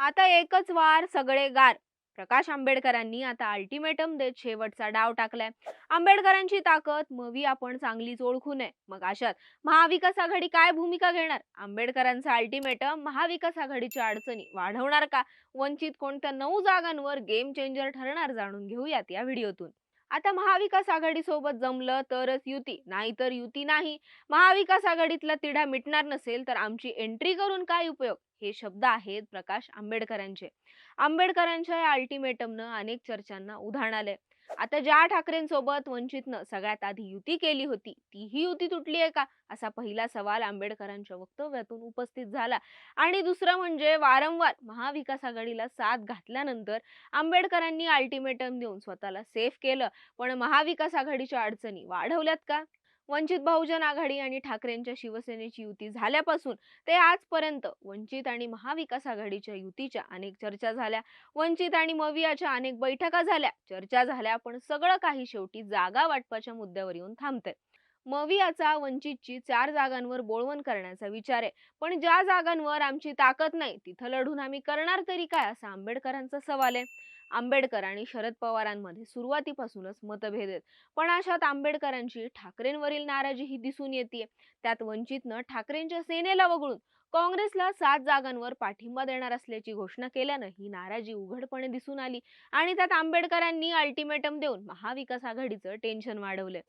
आता एकच वार सगळे गार. प्रकाश आंबेडकरांनी आता अल्टिमेटम देत शेवटचा डाव टाकलाय. आंबेडकरांची ताकद मवी आपण चांगलीच ओळखू नये. मग अशात महाविकास आघाडी काय भूमिका घेणार? आंबेडकरांचा अल्टिमेटम महाविकास आघाडीच्या अडचणी वाढवणार का? वंचित कोणत्या नऊ जागांवर गेम चेंजर ठरणार जाणून घेऊयात या व्हिडिओतून. आता महाविकास आघाडी सोबत जमलं तरच युती नाहीतर युती नाही. महाविकास आघाडीतला तिढा मिटणार नसेल तर आमची एंट्री करून काय उपयोग? हे शब्द आहेत प्रकाश आंबेडकरांचे. आंबेडकरांच्या या अल्टिमेटमनं अनेक चर्चांना उधाण आलंय. आता ज्या ठाकरेंसोबत वंचितनं सगळ्यात आधी युती केली होती तीही युती तुटली आहे का? असा पहिला सवाल आंबेडकरांच्या वक्तव्यातून उपस्थित झाला. आणि दुसरं म्हणजे वारंवार महाविकास आघाडीला साथ घातल्यानंतर आंबेडकरांनी अल्टिमेटम देऊन स्वतःला सेफ केलं. पण महाविकास आघाडीच्या अडचणी वाढवल्यात का? वंचित बहुजन आघाडी आणि ठाकरेंच्या शिवसेनेची युती झाल्यापासून ते आजपर्यंत वंचित आणि महाविकास आघाडीच्या युतीच्या अनेक चर्चा झाल्या. वंचित आणि मवियाच्या अनेक बैठका झाल्या. चर्चा झाल्या पण सगळं काही शेवटी जागा वाटपाच्या मुद्द्यावर येऊन थांबतंय. मवियाचा वंचितची चार जागांवर बोळवण करण्याचा विचार आहे. पण ज्या जागांवर आमची ताकद नाही तिथं लढून आम्ही करणार तरी काय असा आंबेडकरांचा सवाल आहे. आंबेडकर आणि शरद पवारांमध्ये सुरुवातीपासूनच मतभेद आहेत. पण अशात आंबेडकरांची ठाकरेंवरील नाराजी ही दिसून येते त्यात वंचितनं ठाकरेंच्या सेनेला वगळून काँग्रेसला सात जागांवर पाठिंबा देणार असल्याची घोषणा केल्यानं ही नाराजी उघडपणे दिसून आली आणि त्यात आंबेडकरांनी अल्टिमेटम देऊन महाविकास आघाडीचं टेन्शन वाढवलंय.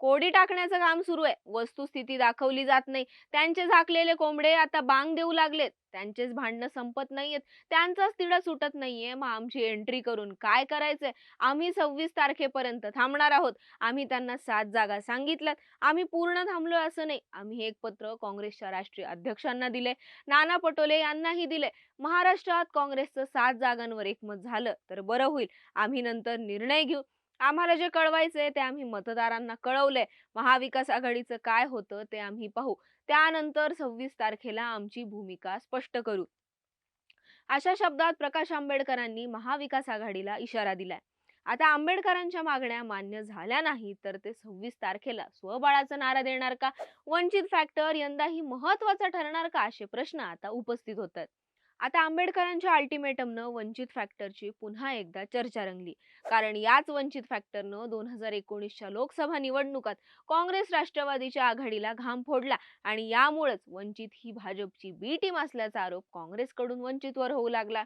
कोडी टाकण्याचं काम सुरू आहे. वस्तुस्थिती दाखवली जात नाही. त्यांचे झाकलेले कोंबडे आता बांग देऊ लागलेत. त्यांचेच भांडणं संपत नाहीयेत. त्यांचाच तिढा सुटत नाहीये. मग आमची एंट्री करून काय करायचंय? आम्ही सव्वीस तारखेपर्यंत थांबणार आहोत. आम्ही त्यांना सात जागा सांगितल्यात. आम्ही पूर्ण थांबलोय असं नाही. आम्ही एक पत्र काँग्रेसच्या राष्ट्रीय अध्यक्षांना दिले नाना पटोले यांनाही दिले महाराष्ट्रात काँग्रेसचं सात जागांवर एकमत झालं तर बरं होईल. आम्ही नंतर निर्णय घेऊ. आम्हाला जे कळवायचंय ते आम्ही मतदारांना कळवलंय. महाविकास आघाडीचं काय होतं ते आम्ही पाहू. त्यानंतर सव्वीस तारखेला आमची भूमिका स्पष्ट करू. अशा शब्दात प्रकाश आंबेडकरांनी महाविकास आघाडीला इशारा दिलाय. आता आंबेडकरांच्या मागण्या मान्य झाल्या नाही तर ते सव्वीस तारखेला स्वबळाचा नारा देणार का? वंचित फॅक्टर यंदाही महत्त्वाचा ठरणार का? असे प्रश्न आता उपस्थित होत आहेत आता आंबेडकरांच्या अल्टिमेटमनं वंचित फॅक्टरची पुन्हा एकदा चर्चा रंगली. कारण याच वंचित फॅक्टरनं दोन हजार एकोणीसच्या लोकसभा निवडणुकात काँग्रेस राष्ट्रवादीच्या आघाडीला घाम फोडला आणि यामुळेच वंचित ही भाजपची बी टीम असल्याचा आरोप काँग्रेसकडून वंचितवर होऊ लागला.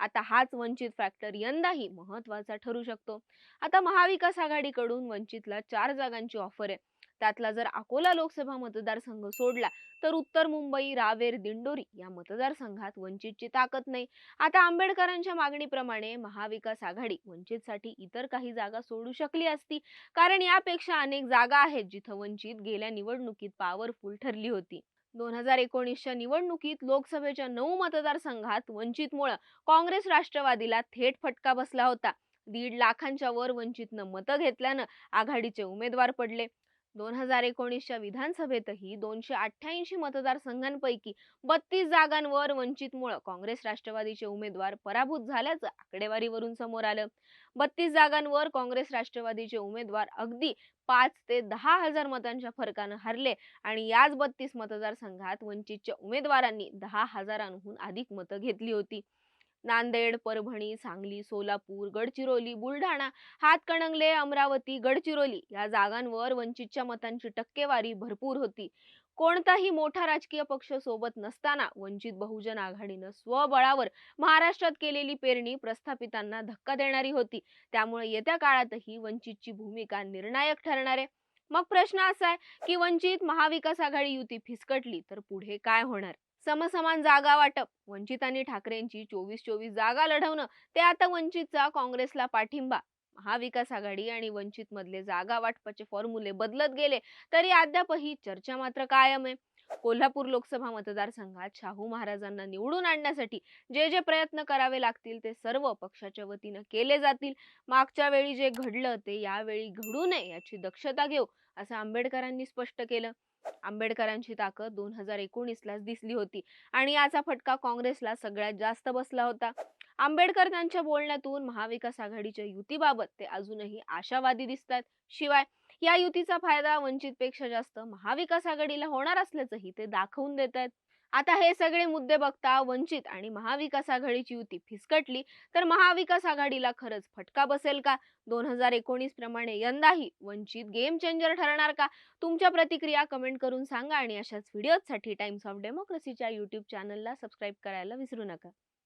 आता हाच वंचित फॅक्टर यंदाही महत्त्वाचा ठरू शकतो. आता महाविकास आघाडीकडून वंचितला चार जागांची ऑफर आहे. त्यातला जर अकोला लोकसभा मतदारसंघ सोडला तर उत्तर मुंबई रावेर दिंडोरी या मतदारसंघात वंचितची ताकद नाही. आता आंबेडकरांच्या मागणीप्रमाणे महाविकास आघाडी वंचितसाठी इतर काही जागा सोडू शकली असती कारण यापेक्षा अनेक जागा आहेत जिथं वंचित गेल्या निवडणुकीत पॉवरफुल ठरली होती. दोन हजार एकोणीसच्या निवडणुकीत लोकसभेच्या नऊ मतदारसंघात वंचितमुळं काँग्रेस राष्ट्रवादीला थेट फटका बसला होता. दीड लाखांच्या वर वंचितनं मतं घेतल्यानं आघाडीचे उमेदवार पडले. दोन हजार एकोणीसच्या विधानसभेतही दोनशे अठ्ठ्याऐंशी मतदारसंघांपैकी बत्तीस जागांवर वंचितमुळं काँग्रेस राष्ट्रवादीचे उमेदवार पराभूत झाल्याचं आकडेवारीवरून समोर आलं. बत्तीस जागांवर काँग्रेस राष्ट्रवादीचे उमेदवार अगदी पाच ते दहा हजार मतांच्या फरकानं हरले आणि याच बत्तीस मतदारसंघात वंचितच्या उमेदवारांनी दहा हजारांहून अधिक मतं घेतली होती. नांदेड परभणी सांगली सोलापूर गडचिरोली बुलढाणा हातकणंगले अमरावती गडचिरोली या जागांवर वंचितच्या मतांची टक्केवारी भरपूर होती. कोणताही मोठा राजकीय पक्ष सोबत नसताना वंचित बहुजन आघाडीनं स्वबळावर महाराष्ट्रात केलेली पेरणी प्रस्थापितांना धक्का देणारी होती. त्यामुळे येत्या काळातही वंचितची भूमिका निर्णायक ठरणार आहे. मग प्रश्न असा आहे की वंचित महाविकास आघाडी युती फिसकटली तर पुढे काय होणार? समसमान जागा वाटप. वंचित आणि ठाकरेंची चोवीस चोवीस जागा लढवणं ते आता वंचितचा काँग्रेसला पाठिंबा. महाविकास आघाडी आणि वंचित मधले जागा वाटपाचे फॉर्म्युले बदलत गेले तरी अद्यापही चर्चा मात्र कायम आहे. कोल्हापूर लोकसभा मतदारसंघात शाहू महाराजांना निवडून आणण्यासाठी जे जे प्रयत्न करावे लागतील ते सर्व पक्षाच्या वतीनं केले जातील. मागच्या वेळी जे घडलं ते यावेळी घडू नये याची दक्षता घेऊ असं आंबेडकरांनी स्पष्ट केलं. आंबेडकरांची ताकद दोन हजार एकोणीसलाच दिसली होती आणि याचा फटका काँग्रेसला सगळ्यात जास्त बसला होता. आंबेडकर त्यांच्या बोलण्यातून महाविकास आघाडीच्या युतीबाबत ते अजूनही आशावादी दिसतात. शिवाय या युतीचा फायदा वंचितपेक्षा जास्त महाविकास आघाडीला होणार असल्याचंही ते दाखवून देत आहेत आता हे सगळे मुद्दे बघता वंचित आणि महाविकास आघाडीची युती फिसकटली तर महाविकास आघाडीला खरंच फटका बसेल का? दोन हजार एकोणीस प्रमाणे यंदाही वंचित गेम चेंजर ठरणार का? तुमच्या प्रतिक्रिया कमेंट करून सांगा आणि अशाच व्हिडिओसाठी टाइम्स ऑफ डेमोक्रेसीच्या युट्यूब चॅनलला सबस्क्राईब करायला विसरू नका.